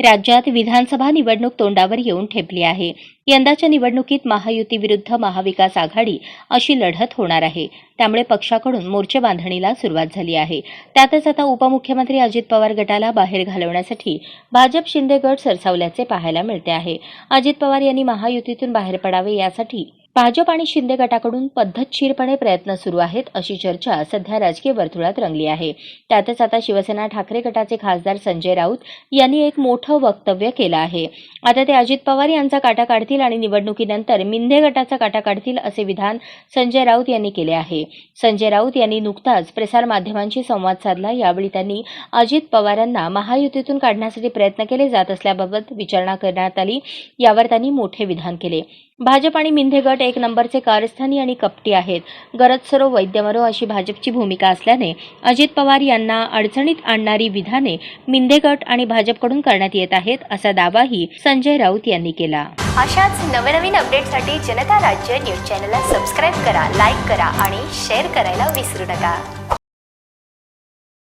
राज्यात विधानसभा निवडणूक तोंडावर येऊन ठेपली आहे. यंदाच्या निवडणुकीत महायुती विरुद्ध महाविकास आघाडी अशी लढत होणार आहे. त्यामुळे पक्षाकडून मोर्चे बांधणीला सुरुवात झाली आहे. त्यातच आता उपमुख्यमंत्री अजित पवार गटाला बाहेर घालवण्यासाठी भाजप शिंदे गट सरसावल्याचे पाहायला मिळते आहे. अजित पवार यांनी महायुतीतून बाहेर पडावे यासाठी भाजप आणि शिंदे गटाकडून पद्धतशीरपणे प्रयत्न सुरू आहेत अशी चर्चा सध्या राजकीय वर्तुळात रंगली आहे. त्यातच आता शिवसेना ठाकरे गटाचे खासदार संजय राऊत यांनी एक मोठं वक्तव्य केलं आहे. आता ते अजित पवार यांचा काटा काढतील आणि निवडणुकीनंतर मिंधे गटाचा काटा काढतील असे विधान संजय राऊत यांनी केले आहे. संजय राऊत यांनी नुकताच प्रसारमाध्यमांशी संवाद साधला. यावेळी त्यांनी अजित पवारांना महायुतीतून काढण्यासाठी प्रयत्न केले जात असल्याबाबत विचारणा करण्यात आली. यावर त्यांनी मोठे विधान केले. भाजप आणि मिंधे गट एक नंबरचे कारस्थानी आणि कपटी आहेत. गरज सरो वैद्यमरो अशी भाजपची भूमिका असल्याने अजित पवार यांना अडचणीत आणणारी विधाने मिंधे गट आणि भाजपकडून करण्यात येत आहेत असा दावाही संजय राऊत यांनी केला. अशाच नवनवीन अपडेटसाठी जनता राज्य न्यूज चॅनलला सबस्क्राईब करा लाईक करा आणि शेअर करायला विसरू नका.